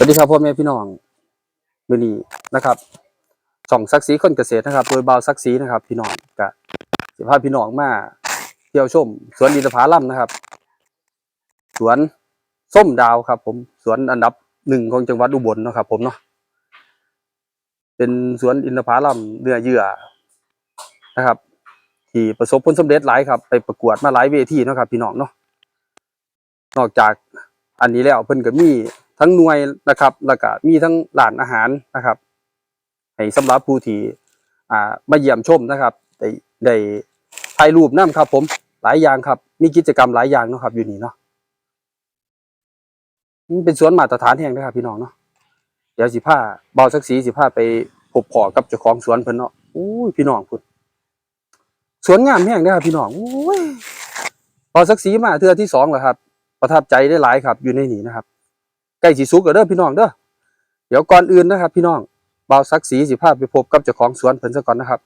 สวัสดีครับพ่อแม่พี่น้องมือนี้นะครับช่องซักซีคนเกษตรนะครับโดยบาวซักซีนะครับ พี่น้องกะสิพาพพี่น้องมาเที่ยวชม สวนอินทผลัมนะครับ สวนส้มดาวครับ ผมสวนอันดับหนึ่งของจังหวัดอุบลนะครับ ผมเนาะเป็นสวนอินทผลัมเนื้อเยื่อนะครับ ที่ประสบผลสำเร็จหลายครับ ไปประกวดมาหลายเวทีนะครับ พี่น้องเนาะนอกจากอันนี้แล้วเพิ่นก็มี ทั้งหน่วยนะครับแล้วก็มีทั้งร้านอาหารนะครับให้สำหรับผู้ที่อ่ามาเยี่ยมชมนะครับได้ได้ถ่ายรูปนํครับ ผมหลายอย่างครับ มีกิจกรรมหลายอย่างเนาะครับ อยู่นี่เนาะมันเป็นสวนมาตรฐานแห่งนะครับพี่น้องเนาะเดี๋ยวสิพาเบาสักสีสิพาไปพบพอกับเจ้าของสวนเพิ่นเนาะโอ้ยพี่น้องพุ่นสวนงามแห่งเด้อครับพี่น้องโอ้ยเบาสักสีมาเทือที่สองแล้วครับ ประทับใจได้หลายครับ อยู่ในนี้นะครับ ใกล้สิสุกแล้วเด้อพี่น้องเด้อเดี๋ยวก่อนอื่นนะครับ พี่น้องบ่าวสักสีสิภาพไปพบกับเจ้าของสวนเพิ่นซะก่อนนะครับ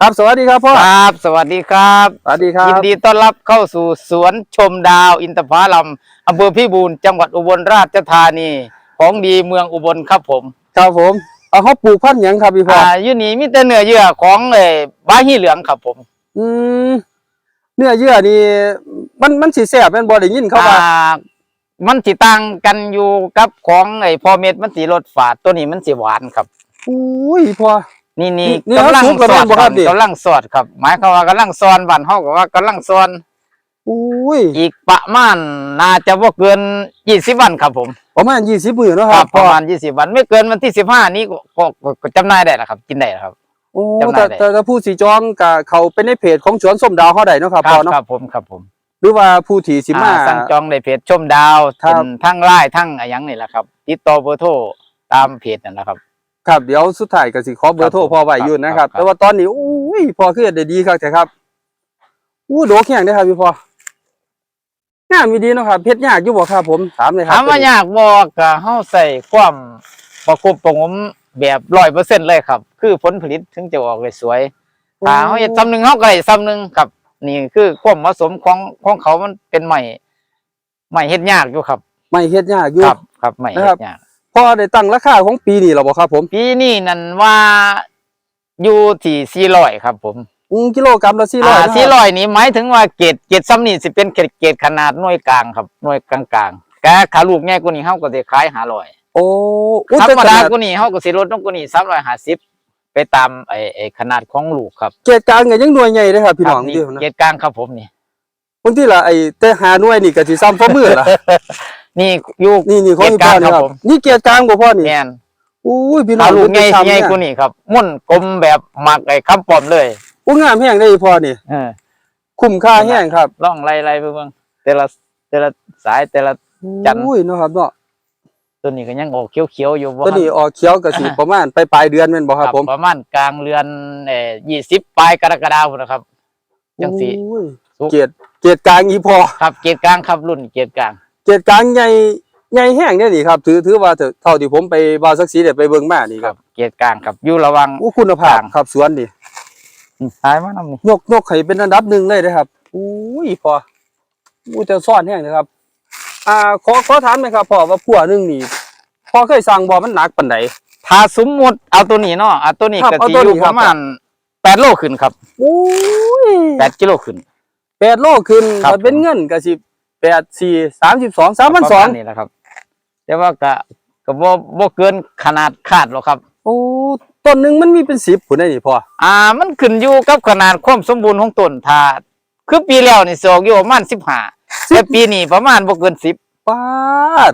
ครับสวัสดีครับพ่อครับ สวัสดีครับสวัสดีครับยินดีต้อนรับเข้าสู่สวนชมดาวอินทผลัมอำเภอพิบูลจังหวัดอุบลราชธานี ของดีเมืองอุบลครับผม ครับผมเอาเขาปลูกพันธุ์หยังครับพี่พ่ออ่าอยู่นี่มีแต่เนื้อเยื่อของเอ่อบาฮีเหลืองครับผมอืมเนื้อเยื่อนี่มันมันสิแซ่บแม่นบ่ได้ยินเขาว่าอ่า มันสิต่างกันอยู่กับของไอ้พอเม็ดมันสีรสฝาดตัวนี้มันสีหวานครับอุ้ยพ่อนี่นี่นี่กำลังเขาสุกสแล้วอดแม่นบ่ครับนี่กำลังสอดครับ หมายความว่ากำลังซ้อนบ้านเฮาก็ว่ากำลังซ้อนอุ้ยอีกประมาณน่าจะบ่เกิน20วันครับผมประมาณ20มื้อเนาะคครัรับบประมาณยี่สิบวันไม่เกินวันที่สิบห้านี้ก็ก็ก็ก็จำหน่ายได้แล้วครับ กินได้แล้วครับโอ้จำหแต่น่ายได้แต่ถ้าผู้สิจองก็เขาเป็นในเพจของสวนส้มดาวเฮาได้เนาะครับพ่อเนาะครับผมครับผม หรือว่าผู้ที่สิมา อ่าสั่งจองในเพจชมดาวครับ เป็นทั้งไลน์ทั้งอะไรยังนี่แหละครับ ติดต่อเบอร์โทรตามเพจนั่นแหละครับ ครับเดี๋ยวสุดท้ายก็สิขอเบอร์โทรครับผมพ่อไว้อยู่นะครับ ครับ แต่ว่าตอนนี้อุ้ยพ่อคือเฮ็ดได้ดีครับแต่ครับอู้โดกแข็งได้อครับพี่พ่องามมีดีเนาะครับเฮ็ดยากอยู่บ่ครับผมถามเลยครัถามว่ายากบอกก็เฮาใส่ความประกบประหงมแบบร้อยเปอร์เซ็นต์เลยครับ คือผลผลิตถึงจะออกได้สวยถ้าเฮาเฮ็ดซ้ำหนึ่งเฮาก็ได้ซ้ำหนึ่งครับ นี่คือความเหมาะสมของของเขามันเป็นใหม่ใหม่เฮ็ดยากอยู่ครับไม่เฮ็ดยากอยู่ ครับครับใหม่นะเฮ็ครับดยากพ่อได้ตั้งราคาของปีนี้แล้วบ่ครับ ผมปีนี้นั่นว่าอยู่ที่สี่ร้อยครับ ผมอืมกิโลกรัมละ400อ่านะคสี่รับร้อยนี้หมายถึงว่าเกรดเกรดซ้ำนี่สิเป็นเกรดเกรดขนาดหน่วยกลางครับหน่วยกลางกลางๆแกขาลูกง่ายกว่านี้เฮาก็สิขายหาร้อยโอ้อุ้ยธรแต่รมขดานาดกว่านี้เฮาก็สิลดลงกว่านี้สามร้อยห้าสิบ ไปตามไอ้ไอ้ขนาดของลูกครับเกรดกลางก็ยังหน่วยใหญ่เด้อครับพี่น้องครับนี่เดียวนะเกรดกลางครับผมนี่บางทีล่ะไอ้แต่หาหน่วยนี่ก็สิซ้ำฝ่ามือล่ะนี่อยู่นี่นี่ของเกรพี่ดกพ่ลาองนี่ครับครับผมนี่เกรดกลางบ่พ่อนี่แม่นอุ้ยพี่น้อขางลูกเพิ่ง่ายนไปใหญ่ทำกว่านี้ครับม่วนกลมแบบหมักไอ้คำปอมเลยอู้งามแห้งได้อพ่อนี่เออคุ้มค่าแห้งครับล่องไล่ไล่ไปเบิ่งแต่ละแต่ละสายแต่ละจันอุ้ยเนาะครับเนาะ ตัวนี้ก็ยังออกเขียวๆอยู่บ่ตัวนี้ออกเขียวก็สิประมาณปลายปลายๆเดือนแม่นบ่ครับผมประมาณกลางเดือนเอ่อยี่สิบปลายกรกฎาคมนะครับ จังสิอุ้ยสุก เกียรติเกียรติกลางอีพอ ครับเกียรติกลางครับรุ่นเกียรติกลาง เกียรติกลางใหญ่ใหญ่แห้งได้อนี่ครับ ถือถือว่าเถอะเท่าที่ผมไปบาวสักสีได้ไปเบิ่งมานี่คครัรับบเกียรติกลางครับอยู่ระวังอู้คุณภาพกลางครับสวนนี่หายมานำนี่ยกยกให้เป็นอันดับหนึ่งเลยนะครับอุ้ยพออู้จะซ่อนแห้งนะครับ อ่าขอขอถามหน่อยครับพ่อว่าพัวหนึงนี่พอเคยสั่งบ่มันหนักปานใด ถ้าสมมุติเอาตัวนี้เนาะเอาตัวนี้ครับก็เอาสิตัวอนี้ยู่คปรับ ระมาณแปดโลขึ้นครับอุ้ยแปดกิโลขึ้น แปดโลขึ้นครับถ้าเป็นเงินก็สิแปดสี่สามสิบสองสามพันประสองมาณนี่แหละครับ แต่ว่าก็ก็บ่บ่เกินขนาดคาดหรอกครับ โอ้ต้นหนึ่งมันมีเป็นสิบผุนได้นี่พออ่ามันขึ้นอยู่กับขนาดความสมบูรณ์ของต้นถ้าคือปีแล้วนี่สิออกอยู่ประมาณ15 แต่ปีนี้ประมาณบ่เกิน10ป้าด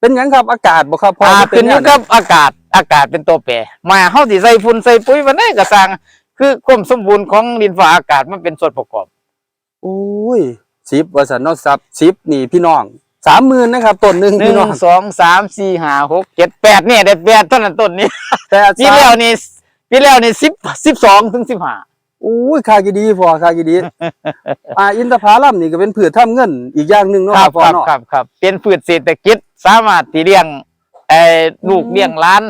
เป็นหยังครับอากาศบ่ครับพออ่ามัเป็ขึ้นอยู่หงกับอากาศอากาศเป็นตัวแปรมาเฮาสิใส่ฝุ่นใส่ปุ๋ยวันไหนก็สร้างคือความสมบูรณ์ของดินฟ้าอากาศมันเป็นส่วนประกอบ โอ้ยสิบว่าสันเนอซับสิบนี่พี่น้องสามหมื่นนะครับต้นหนึ่งหนึ่พี่งน้องสองสามสี่ห้าหกเจ็ดแปดเนี่ยได้แปดเท่านั้นต้นนี้แต่ปีแล้วนี่ปีแล้วนี่สิบสิบสองถึงสิบห้าโอ้ยคากิดีพอคากิดี อ่า อินทผลัมนี่ก็เป็นพืชทำเงินอีกอย่างหนึ่งเนาะคครัรับบพ่อครับเนาะครับครับ เป็นพืชเศรษฐกิจสามารถที่เลี้ยงไอ้ลูกเลี้ยงหล้าน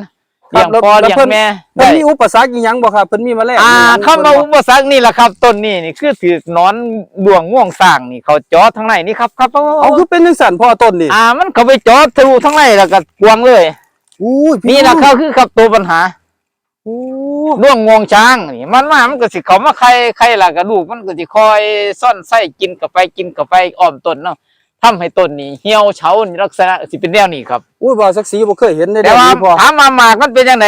เลี้ยงครับพ่อแล้วเลี้ยงเพิ่นแม่เพิ่ได้นมีอุปสรรคอีหยังบ่ครับเพิ่นมีแมลงอ่าอีหยังคำว่าอุปสรรคนี่แหละครับต้นนี้นี่คือถือกหนอนดวงง่วงสร้างนี่เขาเจาะทั้งในนี่ครับครับเอาคือเป็นจังซั่นพ่อต้นนี่อ่ามันเขาไปเจาะทะลุทั้งในแล้วก็กวางเลยอุ้ยพี่นี่แหละองเขาคือครับตัวปัญหา โอ้ด้วงงวงช้างนี่มันมามันก็สิเขามาไข่ไข่ละกระดูกมันก็สิคอยซ่อนไส้กินกับไปกินกับไปอ้อมต้นเนาะทำให้ต้นนี่เหี่ยวเฉานี่ลักษณะสิเป็นแนวนี้ครับอุ้ยบ่าวสักสีบ่เคยเห็นในแต่เดือนว่านี้พ่อถามมาหมากมันเป็นยังไง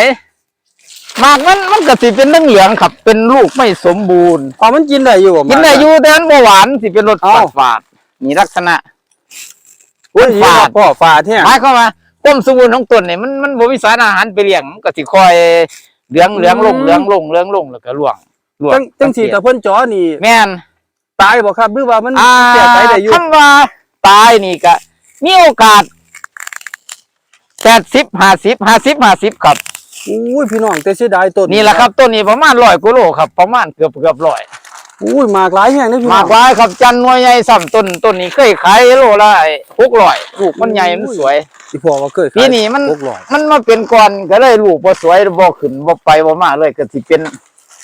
หมากมันมันก็สิเป็นเหลืองๆครับ เป็นลูกไม่สมบูรณ์อ๋อมันกินได้อยู่บ่กินได้อยู่แต่มันบ่หวานสิเป็นรสเอ้าฝาดฝาดๆนี่ลักษณะอุ้ยฝาดพ่อฝาดแท้หมายความว่าความสมบูรณ์ของต้นนี่มันมันบ่มีสารอาหารไปเลี้ยงมันก็สิคอย เหลืองเหลืองลงเหลืองลงเหลืองลงแล้วก็ร่วงร่วงจังจังสีแต่เพิ่นจ่อนี่ แม่นตายบ่ครับหรือว่ามันอ่าแก้ไขได้อยู่คำว่าตายนี่ก็มีโอกาสแปดสิบห้าสิบห้าสิบห้าสิบครับอุ้ยพี่น้องแต่เสียดายต้นนี่แหละครับต้นนี้ประมาณร้อยกิโลครับ ประมาณเกือบเกือบร้อย อุ้ยหมากหลายแห่งนะพี่น้มาองกหลายครับจันหน่วยใหญ่ซ้ำต้นต้นนี้เคยขายโลละหกร้อยลูกมันใหญ่มันสวย ที่พ่อว่าเคยขายปีนี้มันหกร้อยมันมาเป็นก่อนก็เลยลูกบ่สวยบ่ขึ้นบ่ไปบ่มาเลยก็สิเป็น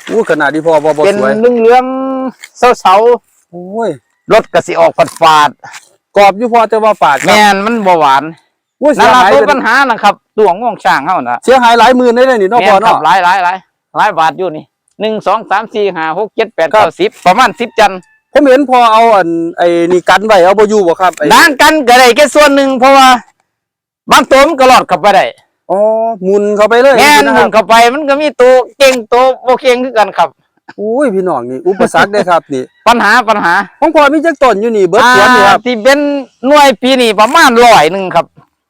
อู้ขนาดที่พ่อบ่บ่เป็นสวยเหลืองๆเสาโอ้ยๆรถก็สิออกฝาดกรอบอยู่พ่อแต่ว่าฝาดๆครับแม่นมันบ่หวานอุ้ยเสีนั่ยนล่ะหายคือเป็ปันญหานะครับดวงง่วงช้างเฮาน่ะเสียหายหลายหมื่นได้เลยนี่เนาะแม่พ่อนครัเนาะบหลายหลายหลายหลายบาทอยู่นี่ หนึ่งสองสามสี่ห้าหกเจ็ดแปดครับเก้าสิบประมาณสิบจันผมเห็นพ่อเอาอันไอ้นี่กันไว้เอาบ่อยู่บ่ครับไอ้ด่างกันก็ได้แค่ส่วนหนึ่งเพราะว่า บางตัวมันก็รอดเข้าไปได้อ๋อหมุนเข้าไปเลยแง่นนะหคมุรันบเข้าไปมันก็มีตัวเก่งตัวโบเก่งคือกันครับอุ้ยพี่น้องนี่อุปสรรคเด้อครับนี่ ปัญหาปัญหาของพ่อมีจักต้นอยู่นี่เบิดสวนนี่ครับอ่าที่เป็นหน่วยปีนี้ประมาณร้อยหนึ่งครับ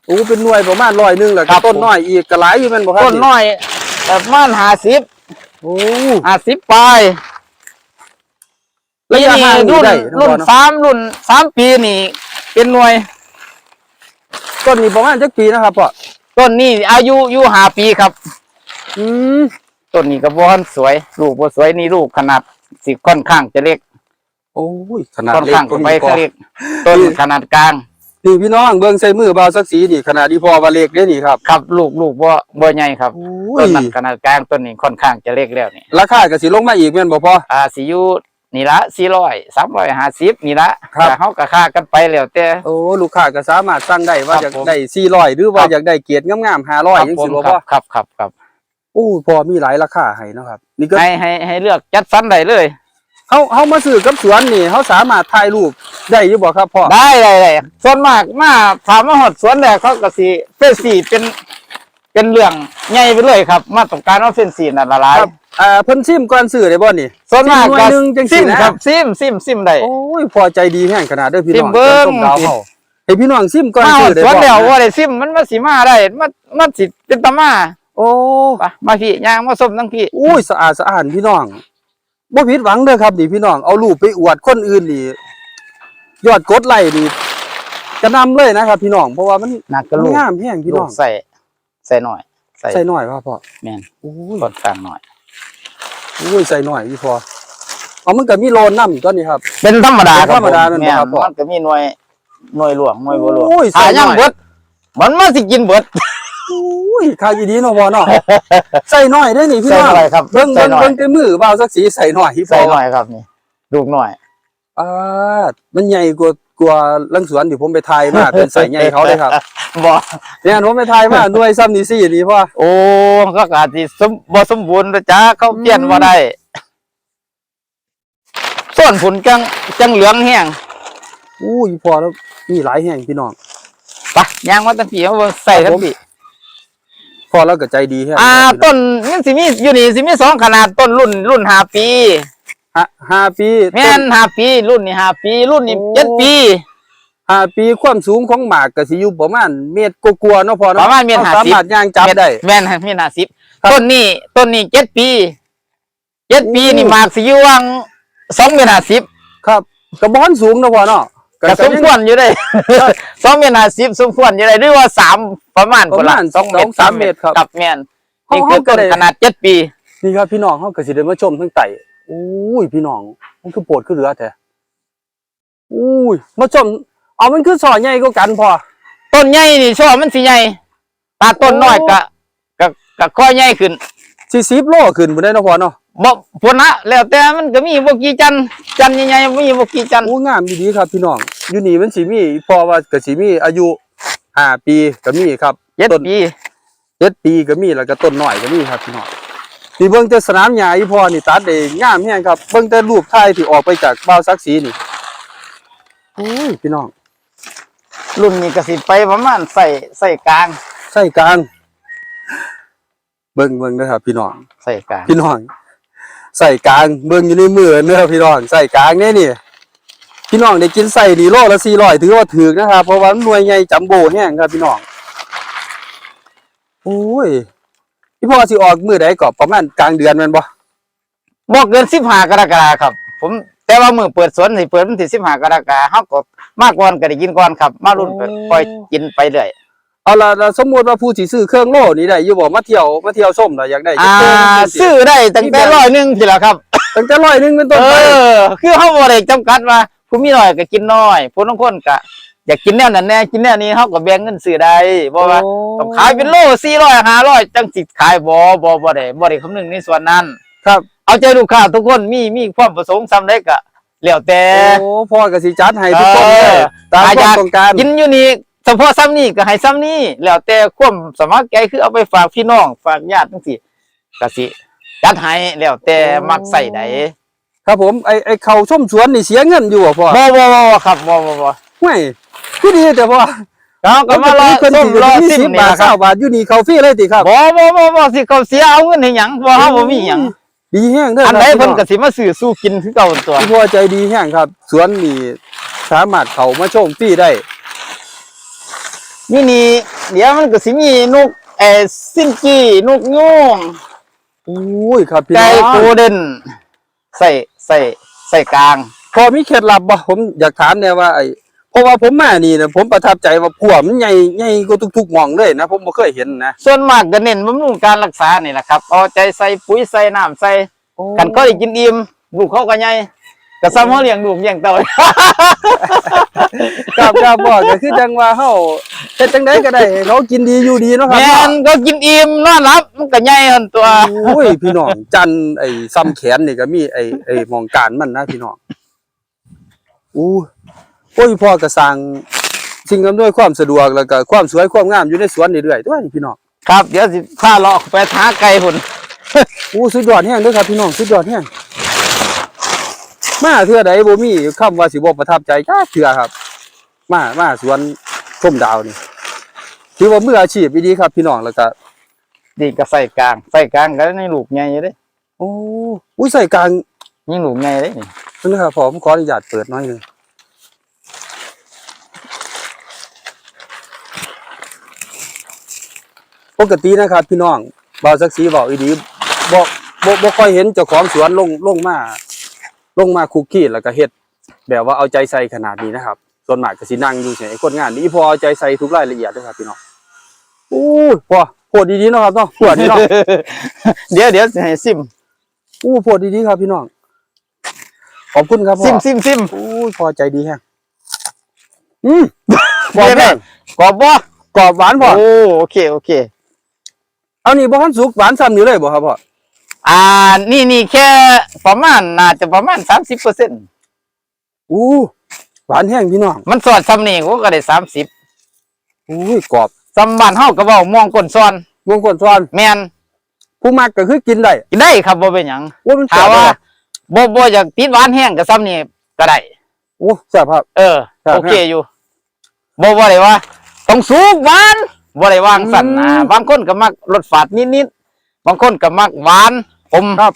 โอ้เป็นหน่วยประมาณ100นึงแหละครับต้นน้อยอีกก็หลายอยู่แม่นบ่ครับต้นน้อยประมาณห้าสิบ โอ้ห้าสิบปลายระปียะนี้ห่างนี่รุ่นได้รุ่นเนาะสามรุ่นสามปีนี่ เป็นหน่วย ต้นนี้ประมาณจักปีนะครับพ่อต้นนี้อายุอยู่ห้าปีครับ อืมต้นนี้ก็บ่ทันสวย ลูกบ่สวยนี่ลูกขนาดสิค่อนข้างจะเล็กโอ้ยขนาดค่อนเล็กข้างก็จะไปมีพอเล็กต้นขนาดกลาง นี่พี่น้องเบิ่งใส่มือบ่าวสักสีนี่ขนาดที่พ่อว่าเล็กเด้นี่ครับครับลูกลูกบ่บ่ใหญ่ครับโอ้ต้ยนนั้นขนาดกลางต้นนี้ค่อนข้างจะเล็กแล้วนี่ราคาก็สิลงมาอีกแม่นบ่พ่ออ่าสิอยู่นี่ละ400 350นี่ละครับแต่เฮาก็ค่ากันไปแล้วแต่โอ้ลูกค้าก็สามารถสั่งได้ว่าครับอยากผมได้400หรือว่าครับอยากได้เกียรติงามๆ500ครัจังผซี่มบ่ครัพ่อบครับครับครับโอ้พ่อมีหลายราคาให้เนาะครับนี่ก็ให้ให้ให้เลือกจัดสรรได้เลย เฮาเฮามาซื้อกับสวนนี่เฮาสามารถถ่ายรูปได้อยู่บ่ครับพ่อได้ได้ได้ส่วนมากมาถามมาฮอดสวนแรกเขาก็สิเป็นสีเป็น เป็นเรื่องใหญ่ไปเลยครับ มาต้องการเอาเส้นสีนั่นละลายครับอ่าเพิ่นซิมก่อนซื้อได้บ่นี่ส่วนมากซิมหน่ก็วยหนึงจังซิซี่มนะครับซิมซิมซิมได้ โอ้ยพอใจดีแห้งขนาดเด้อพี่ซิน้องมเบิ่ง ส้มดาวเฮาให้พี่น้องซิมก่อนมาซื้อได้สวนบ่แล้วนะว่าได้ซิมมันมาสิมาได้มันมันสิเป็นตามาโอ้ไปมาพี่ย่างมาส้มทั้งพี่ อุ้ยสะอาดสะอาดพี่น้อง บ่ผิดหวังเด้อครับนี่พี่น้องเอารูปไปอวดคนอื่นนี่ยอดกดไลค์นี่กระนำเลยนะครับ พี่น้องเพราะว่ามันนักกระมันลูกงามแห้งพี่ลูน้อกงใส่ใส่หน่อยใส่ใส่หน่อยว่าพ่อแม่นโอ้ยค่อนข้างหน่อยอุ้ยใส่หน่อยพี่พอเอามันก็มีโลนน้ำอีกตัวนี้ครับ เป็นธรรมดาเป็นคธรัรบรมดาผแม่นบ่ครับพ่อมันก็มีหน่วยหน่วยหลวงหน่วยบ่หลวงโอ้ยใส่หาหน่ยัอยงเบิดมันมาสิกินเบิด อุ้ยข้าวอีดีเนาะพ่อเนาะใส่หน่อยได้อนี่พี่น้องใส่หน่อยครับเบิ่งใส่เบิ่งหน่อย เบิ่งแต่มือเบาสักสีใส่หน่อยพี่พใส่อหน่อยครับนี่ลูกหน่อยอ่ามันใหญ่กว่ากว่าลังสวนที่ผมไปถ่ายมาเป็นใส่ใหญ่เขาเลยครับบ่เนี่ยผมไปถ่ายมาหน่วยซ้ำนี่สี่นี่พ่อ โอ้ก็อาจสิสมบ่สมบูรณ์นะจ้าเขาเปลี่ยนอืมบ่ได้ส่วนผลจังจังเหลืองแห้งอุ้ยพอแล้วมีหลายแห่งพี่น้องไปย่างมาตั้งปีเอาเบิ่งใส่ครัทั้บงผมปี พอแล้วก็ใจดีแฮะอ่าต้นมันสิมีอยู่นี่สิมีสองขนาดต้นรุ่นรุ่นห้าปีห้าห้าปีแม่นห้าปี รุ่นนี่ห้าปี รุ่นนี่โอ้เจ็ดปีห้าปีความสูงของหมากก็สิอยู่ประมาณเมตรกว่าๆเนาะพอเนาะประมาณเมตรเห้าสิบสามารถย่างจับได้แม่นแม่นห้าสิบครับต้นนี้ต้นนี้เจ็ดปีเจ็ดปีโอ้นี่หมากสิอยู่วังสองเมตรห้าสิบครับกระบอนสูงเนาะพอเนาะ ก็สมควรอยู่ได้สองเมตรห้าสิบสมควรอยู่ได้หรือว่าสามประมาณประมาณสองเมสตองรสามเมตรครับกับแม่นเขานี่คือเขาก็ต้นได้ขนาดเจ็ดปี นี่ครับพี่น้องเฮาก็สิได้มาชมทั้งไต่อุ้ยพี่น้อง มันคือโปวดคือเหลือแท้อุ้ยมาชมเอามันคือสอใหญ่กว่ากันพอต้นใหญ่นี่ชอบมันสิใหญ่ตาต้นน้อยโอ้กะกะก็ข้อใหญ่ขึ้นสี่สิบโลขึ้นบ่ได้เนาะพ่อเนาะ บ่พุ่นนะแล้วแต่มันก็มีบ่กี่จันจันใหญ่ๆมีบ่กี่จันโอ้งามดีๆครับพี่น้องอยู่นี่มันสิมีพอว่าก็สิมีอายุห้าปีก็มีครับเจ็ดต้นปีเจ็ดปีก็มีแล้วก็ต้นน้อยก็มีครับพี่น้องนี่เบิ่งแต่สนามหญ้าอีพ่อนี่ตัดได้งามแฮงครับเบิ่งแต่รูปถ่ายที่ออกไปจากบ่าวซักสีนี่โอ้ยพี่น้องรุ่นนี้ก็สิไปประมาณใส่ใส่กลางใส่กลาง เบิ่งเบิ่งนะครับพี่น้องใส่กลางพี่น้อง ใส่กลางเบิ่งอยู่ในมือเนื้อพี่น้องใส่กลางเนี่ยนี่พี่น้องได้กินใส่นี่โลละสี่ร้อยถือว่าถือนะครับ เพราะว่ามันหน่วยใหญ่จัมโบ้แห้งครับพี่น้องโอ้ยพี่พ่อสิออกมือใดก็ประมาณกลางเดือนแม่นบ่บ่เกิน15กรกฎาคมครับ ผมแต่ว่ามื้อเปิดสวนสิเปิดวันที่15กรกฎาคมเฮาก็มาก่อนก็ได้กินก่อนครับ มารุ่นไปปล่อยกินไปเรื่อย เอาล่ะแล้วสมมุติว่าผู้สิซื้อเครื่องโล่นี่ได้อยู่บ่มาเที่ยวมาเที่ยวชมล่ะอยากได้อ่าจะเพิ่มซื้อได้ตั้งแต่ร้อยหนึงทีละครับตั้งแต่ร้อยหนึงเป็นต้นเอไปอคือเฮาบ่ได้จำกัดว่าผู้มีน้อยก็กินน้อยผู้บางคนก็อยากกินแนวนั้นแน่กินแนวนี้เฮาก็แบ่งเงินซื้อได้บ่ว่าต้องขายเป็นโลสี่ร้อยห้าร้อยจังสิขายบ่บ่บ่ได้บ่ได้คำนึงในส่วนนั้น ครับเอาใจลูกค้าทุกคนมีมีความประสงค์ซ้ำได้ก็แล้วแต่ โอ้พ่อก็สิจัดให้ทุกคนเลยเออตามความต้องการ กินอยู่นี่ เฉพาะซ้ำนี่ก็ให้ซ้ำนี่แล้วแต่ความสมัครใจคือเอาไปฝากพี่น้องฝากญาติจังซี่ก็สิจัดให้แล้วแต่มักใส่ใดครับผมไอ้ไอ้เขาชมสวนนี่เสียเงินอยู่บ่พ่อบ่บ่บ่บ่ครับบ่บ่บ่ห่วยคือดีแต่พ่อเราก็มารอเพิ่นส้มสิรอมีซิมสิบนี่บาทล่ะคเก้ารับบาทอยู่นี่เขาฟรีเลยติครับบ่บ่บ่บ่สิเขาเสียเอาเงินให้หยังบ่เฮาบ่มีหยังดีแห้งเด้ออันใดครับเพิ่นพี่ก็สิมาซื้อสู้กินคือเก่าตัวพี่พ่อใจดีแห้งครับ สวนนี่สามารถเข้ามาชมฟรีได้ นี่นี่เดี๋ยวมันก็สิมีนกเออซินกี้นกยูงอุ้ยครับพี่ไก่น้องโกลเด้นใส่ใส่ใส่กลาง พอมีเคล็ดลับบ่ผมอยากถามแน่ว่าไอ้เพราะว่าผมมานี่นะผมประทับใจว่าผัวมันใหญ่ใหญ่กว่าทุกๆหม่องเลยนะ ผมบ่เคยเห็นนะส่วนมากก็เน้นบำรุงการรักษานี่แหละครับเอาใจใส่ปุ๋ยใส่น้ำใส่กันก็ได้กินอิ่มลูกเขาก็ใหญ่ ก็ซ้ำเขาเลี้ยงลูกเลี้ยงเต่าครับครับบ่ก็คือจังว่าเฮาเฮ็ดจังไดก็ได้ให้เขากินดีอยู่ดีเนาะครัแม่บนก็กินอิ่มนอนหลับมันก็ใหญ่หั่นตัว โอ้ยพี่น้องจันไอ้ซ้ำแขนนี่ก็มีไอ้ไอ้หมองการมันนะพี่น้องอู้โอ้ยพ่อก็สร้างสิ่งอำนวยความสะดวกแล้วก็ความสวยความงามอยู่ในสวนนี่เรื่อยด้วยพี่น้องครับ เดี๋ยวสิพาเลาะไปหาไก่หุ่น อู้สุดยอดแฮงเด้อครับพี่น้องสุดยอดแฮง มาเทื่อใดบ่มีคำว่าสิบ่ประทับใจจ้าเทื่อครับ มามาสวนชมดาวนี่ถือว่ามืออาชีพดีครับ พี่น้องแล้วก็นี่ก็ใส่กลางใส่กลางก็ในลูกใหญ่อยู่เด้โอ้อุ้ยใส่กลางยิ่งลูกใหญ่เด้นี่นะครับผมขออนุญาตเปิดหน้อยหนึงปกตินะครับ พี่น้องบ่าวสักสีบอกอีดีบ่บ่บ่ค่อยเห็นเจ้าของสวนลงลงมา ลงมาคุกกี้แล้วก็เฮ็ดแบบว่าเอาใจใส่ขนาดนี้นะครับ ส่วนมากก็สินั่งอยู่เฉยคนงานนี่พอเอาใจใส่ทุกรายละเอียดด้วยครับพี่น้องโอ้ยพอโพดดีๆเนาะครับเนาะปวดนี่เนาะเดี๋ยวเดี๋ยวสิให้ซิมอู้โพดดีๆครับพี่น้องขอบคุณครับพ่ซิอมซิมซิมโอ้ยพอใจดีแฮงอืมบ่แม่นกรอบบ่กรอบหวานพ่อโอ้โอเคโอเค เอานี่บ่ทันสุกหวานซ้ำอยู่เลยบ่ครับพ่อ อ่า นี่นี่แค่ประมาณน่าจะประมาณสามสิบเปอร์เซ็นต์อู้หวานแห้งพี่น้องมันสอดซ้ำนี่กูก็ได้สามสิบอุ้ยกรอบซ้ำบ้านเฮาก็เว้ามองก้นซ้อนวงกลซ้อนแม่นผู้มักก็คือกินได้กินได้ครับบ่เป็นหยังว่ามันถามแซ่บว่าบ่บ่บ่อยากติดหวานแห้งก็ซ้ำนี่ก็ได้โอ้แซ่บครับ เออครับโอเคอยู่บ่บ่ได้ว่าต้องสูงหวานบ่ได้วางสั่นนะอืมบางคนก็มักรสฝาดนิดๆบางคนก็มักหวาน อมครับ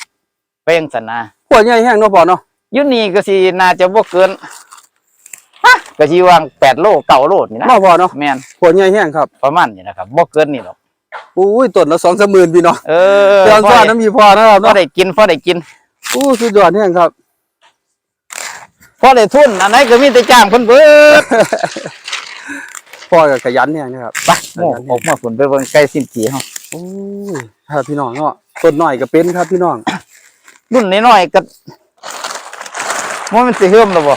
เป็นสั่นนะหัวใหญ่แห้งเนาะพ่อเนาะอยู่นี่ก็สิน่าจะบ่เกินฮะก็สิวาง8โล9โลนี่นะเนาะพ่อเนาะแม่นหัวใหญ่แห้งครับประมาณนี้นะครับบ่เกินนี่หรอกอุ้ยต้นละ2 3หมื่นพี่น้องเออเตือนพอซ้อนได้น้ำมีพ่อนะครับพอเนาะได้กินพอได้กินอู้สุดยอดแห้งครับพอได้ทุนอันไหนก็มีแต่จ้างเพิ่นเบิดพ่อก็ขยันแห้งนะครับไปโม่ออกมาฝนไปเบิ่งไก่สิ้นจีเฮาโอ้ยครับพี่น้องเนาะ ต้นน้อยก็เป็นครับพี่น้อง รุ่นน้อยๆก็ว่ามันสิเฮิ่มแล้วบ่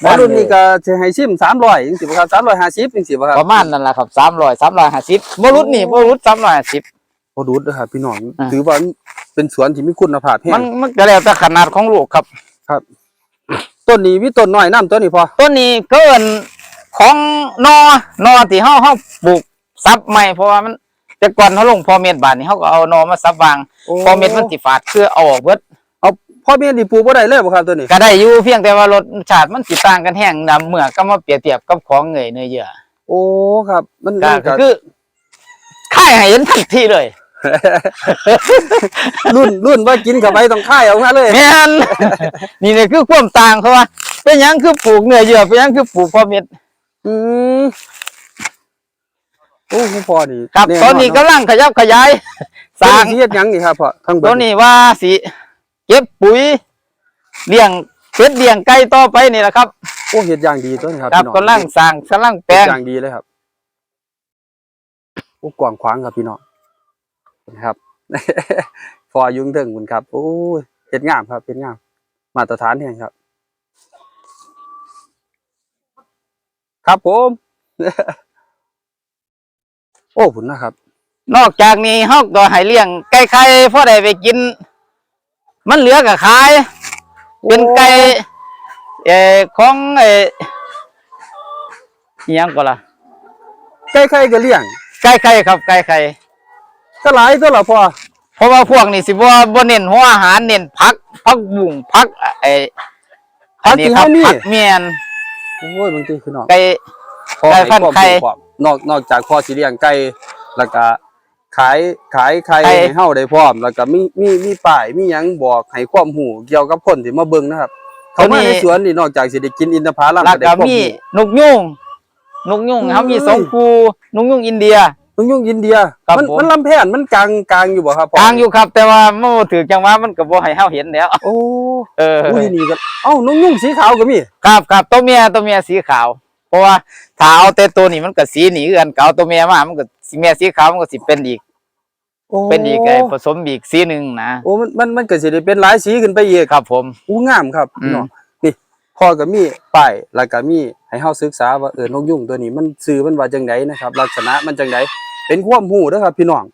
หมอรุ่นนี้ก็สิให้ซิม300จังซี่บ่ครับ350จังซี่บ่ครับประมาณนั่นแหละครับ300 350บ่รุ่นนี่บ่รุ่น350บ่ดูดเด้อครับพี่น้องอ่าถือว่าเป็นสวนที่มีคุณภาพแฮมันงมันก็แล้วแต่ขนาดของลูกครับ ต้นนี้มีต้นน้อยน้ำต้นนี้พอต้นนี้เกินของนอนอที่เฮาเฮาปลูกซับใหม่เพราะว่ามัน แต่ก่อนเขาลงพอเม็ดบาทนี่เขาก็เอานอมาซับวางพอเม็ดมันสิฝาดคือเอาออกเบิดเอาพ่อเมียนี่ปลูกบ่ได้เลยบ่ครับตัวนี้ก็ได้อยู่เพียงแต่ว่ารสชาติมันสิต่างกันแห้งนำเมื่อก็มาเปรียบเทียบกับของเงยเนื้อเยื่อโอ้ครับ มันก็มันก็คือค่ายให้เห็นทันทีเลย รุ่นรุ่นว่ากินเข้าไปต้องค่ายออกมาเลยแม่น นี่เนี่ยคือความต่างเขาว่าเป็นหยังคือปลูกเนื้อเยื่อเป็นหยังคือปลูกพอเม็ดอืม โอ้คุณพ่อนี่ครับแตอนนี้เาะกำลังขยับขยายสสร้าร้างงสิเฮ็ดหยังนี่ครับพ่อทั้งเบิตัดวนี้ว่าสิเก็บปุ๋ยเลี้ยงเป็ดเลี้ยงไก่ต่อไปนี่แหละครับโอ้เฮ็ดอย่างดีตัวนี้ครับครับพี่น้องกำลังสร้างกำลังแปลเฮ็ดงอย่างดีเลยครับโอ้กว้างขวางครับพี่น้องนะครับพอยุ่งถึงคุณครับโอ้ยเฮ็ดงามครับเฮ็ดงาม มาตรฐานแห่งครับ ครับผม โอ้ผุนนะครับ นอกจากนี้เฮาก็ให้เลี้ยงไก่ไข่พอได้ไปกิน มันเหลือก็ขาย เป็นไก่เอ่อของเอ่ออิหยังก็ล่ะใกล้ๆก็เลี้ยงไก่ไข่ครับไก่ไข่ก็หลายตัวละพอเพราะว่าพวกนี้สิบ่บ่เน้นหัวอาหารเน้นผักผักบุ้งผักไอ้ผักอันนี้ที่ครัเฮามีผักเมียนโอ้ยบางทีคือน้องไก่พอไก่ให้พันธุ์ความไข่รู้ความ นอกนอกจากพอสิเลี้ยงไก่แล้วก็ขายขายไข่ไข่ ให้เฮาได้พร้อม แล้วก็มีมีมีป้ายมีหยังบอกให้ความรู้เกี่ยวกับคนที่มาเบิ่งนะครับ เขามาในสวนนี่นอกจากสิได้กินอินทผลัมแล้วก็ได้ก็ความมีรู้นกยุงนกยุงอุ้ยเขามีสองคู่นกยุงอินเดียนกยุงอินเดีย ครับมันผม มันลำแพนมันกลางกลางอยู่บ่ครับพ่กลางอยู่ครับ แต่ว่าเมื่อถือจังหวะมันก็บ่ให้เฮาเห็นแล้ว โอ้เออ อุ้ยนี่ก็เอ้านกยุงสีขาวก็มี ครับครับตัวเมียตัวเมียสีขาวเพ ราะว่าถ้าเอาแต่ตัวนี้มันก็สีหนีกันเก่าตัวเมียมามันก็สีเมียสีขาวมันก็สิเป็นอีก โอ้เป็นอีกไอ้ผสมอีกสีหนึ่งนะโอ้มันมันมันก็สิได้เป็นหลายสีขึ้นไปอีกครับผม อู้งามครับอืมพี่น้องนี่พ่อก็มีป้ายแล้วก็มีให้เฮาศึกษาว่าเออนกยุงตัวนี้มันชื่อมันว่าจังไดนะครับ ลักษณะมันจังไดเป็นความรู้เด้อครับ พี่น้อง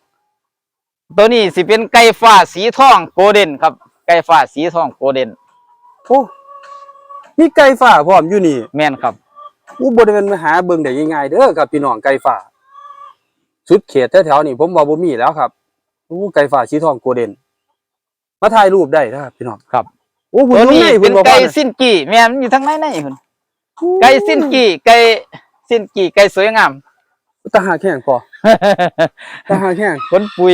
ตัวนี้สิเป็นไก่ฟ้าสีทองโกลเด้นครับ ไก่ฟ้าสีทองโกลเด้นโอ้มีไก่ฟ้าพร้อมอยู่นี่ แม่นครับ อู้บ่ได้แม่นมาหาเบิ่งได้ง่ายๆเด้อครับพี่น้องไก่ฟ้าสุดเขตแถวๆนี่ผมว่าบ่มีแล้วครับอู้ไก่ฟ้าสีทองโกลเด้นมาถ่ายรูปได้นะครับพี่น้องครับโอ้ผมตัวอยู่นี้ในเป็เพิ่นนบ่พไก่อนะสิ้นกี่แม่นอยู่ทางไหนไหนพุ่นไก่สิ้นกี่ไก่สิ้นกี่ไก่สวยงามตาหาแข้งพอตาหาแข้งคนปุย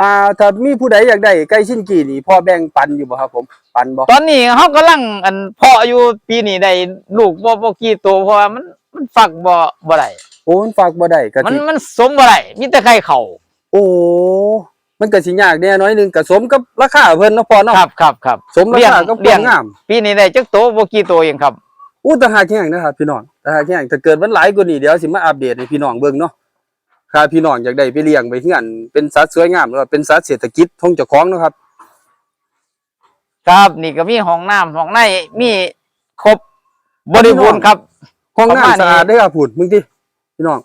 อ่าถ้ามีผู้ใดอยากได้ไก่ชิ้นกี่นี่พ่อแบ่งปันอยู่บ่ครับผม ปันบ่ตอนนี้เขากำลังอันเพาะอยู่ปีนี้ได้ลูกบ่บ่กี่ตัวเพราะว่ามันมันฝักบ่บ่ได้โอ้มันฝากบ่ได้ก็มันสิมันสมบ่ได้มีแต่ไข่เข่าโอ้ มันก็สิยากแน่น้อยหนึงก็สมกับราคาเพิ่นเนาะพ่อเนาะครับครับครับ สมราคากับคเลี้วายมง งามปีนี้ได้จักโตวบ่กี่ตัวเองครับ อู้ตาหาแข้งนะครับพี่น้องตาหาแข้งถ้าเกิดมันหลายกว่านี้เดี๋ยวสิมาอัปเดตให้พี่น้องเบิ่งเนาะถ้าพี่น้องอยากได้ไปเลี้ยงไปเฮือนเป็นสัตว์สวยงามหรือว่าเป็นสัตว์เศรษฐกิจของเจ้าของเนาะครับ ครับนี่ก็มีห้องน้ำห้องในมีครบบริบูรณ์ครับ ห้องประมาณน้ำสะอาดเด้อครับพูดมึงติพี่น้อง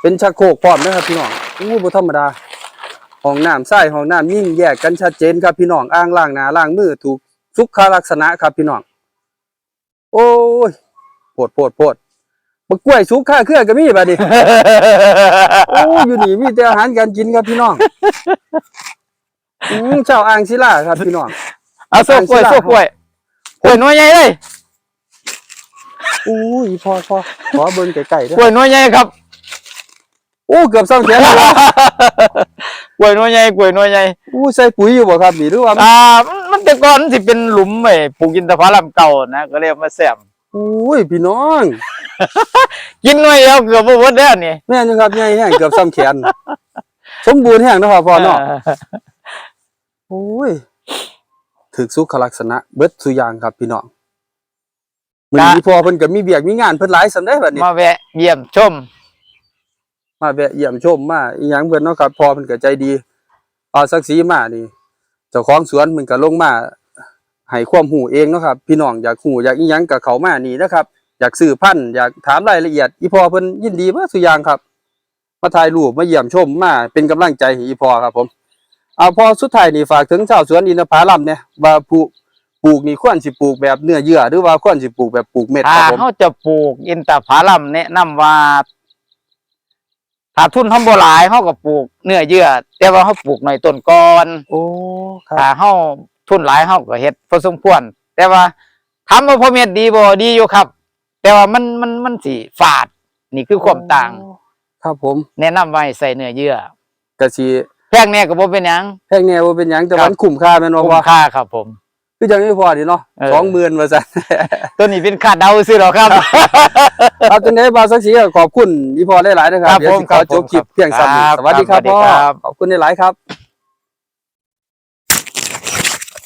เป็นชักโครกพร้อมนะครับพี่น้องอู้บ่ธรรมดา ห้องน้ำใส่ห้องน้ำยิ่งแยกกันชัดเจนครับพี่น้องอ่างล้างหน้าล้างมือถูกสุขลักษณะครับพี่น้อง โอ้ยโพดโพดโพดบักกล้วยสุกค่าเครือก็มีบัดนี้ โอ้ยอยู่นี่มีแต่อาหารการกินครับพี่น้อง อืมเจ้าอ่างศิลาครับพี่น้อง เอาโซ่กล้วยโซ่กล้วยกล้วยหน้อยใหญ่เลยอู้ยพอพอขอเบิ่งไกลๆเด้กล้อวยหน้อยใหญ่ครับโอ้เกือบ2แสนแล้ววะกล้วยหน้อยใหญ่กล้วยหน้อยใหญ่อู้ใส่ปุ๋ยอยู่บ่ครับนี่หรือว่าอ่ามันมันแต่ก่อนสิเป็นหลุมไอ้ปลูกอินทผลัมเก่านะก็เรียกมาแซมอุ้ยพี่น้องกินหน่อยเดียวเกือบบ่หมดแล้วนี่แม่นอยู่ครับใหญ่แห้งเกือบซ้ำแขนสมบูรณ์แห้งเนาะครับพ่อเนาะโอ้ย ถึกสุขลักษณะเบิดสุอย่างครับพี่น้องมื้อนี้พ่อเพิ่นก็มีเบียกมีงานเพิ่นหลายซั่นเด้บัดนี้มาแวะเยี่ยมชม มาแวะเยี่ยมชมมาอีหยังเพิ่นเนาะครับพ่อเพิ่นก็ใจดีเอาศักดิ์ศรีมานี่เจ้าของสวนเพิ่นก็ลงมาให้ความรู้เองเนาะครับ พี่น้องอยากรู้อยากอีหยังก็เข้ามานี่นะครับ อยากซื้อพันธุ์อยากถามรายละเอียด อีพ่อเพิ่นยินดีเบิดสุอย่างครับ มาถ่ายรูปมาเยี่ยมชมมาเป็นกำลังใจให้อีพอครับผม เอาพอสุดท้ายนี่ฝากถึงชาวสวนอินทผลัมเนี่ยว่าปลูกปลูกนี่ควรสิปลูกแบบเนื้อเยื่อ หรือว่าควรสิปลูกแบบปลูกเม็ดคถ้ารับผมเขาจะปลูกอินทผลัมแนะนำว่า ถ้าทุนทำบ่หลายเขาก็ปลูกเนื้อเยื่อ แต่ว่าเขาปลูกหน่อยต้นก่อนโอ้ครัถ้าบเขาทุนหลายเขาก็เฮ็ดพอสมควร แต่ว่าทำมาพอเม็ดดีบ่ดีอยู่ครับ แต่ว่ามันมันมันสิฝาด นี่คือความต่าง ครับผมแนะนำไว้ใส่เนื้อเยื่อ กะสิ แพงแน่ก็บ่เป็นหยัง แพงแน่บ่เป็นหยังแต่ครับ มันคุ้มค่าแม่นบ่คุ้มว่าค่าครับผม คือจังนี้พอดีเนาะเออ 20,000ว่าซั่น ตัวนี้เป็นค่าเดาซื้อหรอกครับ ครับจังได๋บ่าวสักสีก็ขอบคุณอีพอหลายๆนะครับครับเดี๋ยวสิขอผมครับจบคลิปผมเพียงซ้ำนี้ครับสวัสดีครับครับพ่อสวัสดีครับ ขอบคุณหลายๆครับ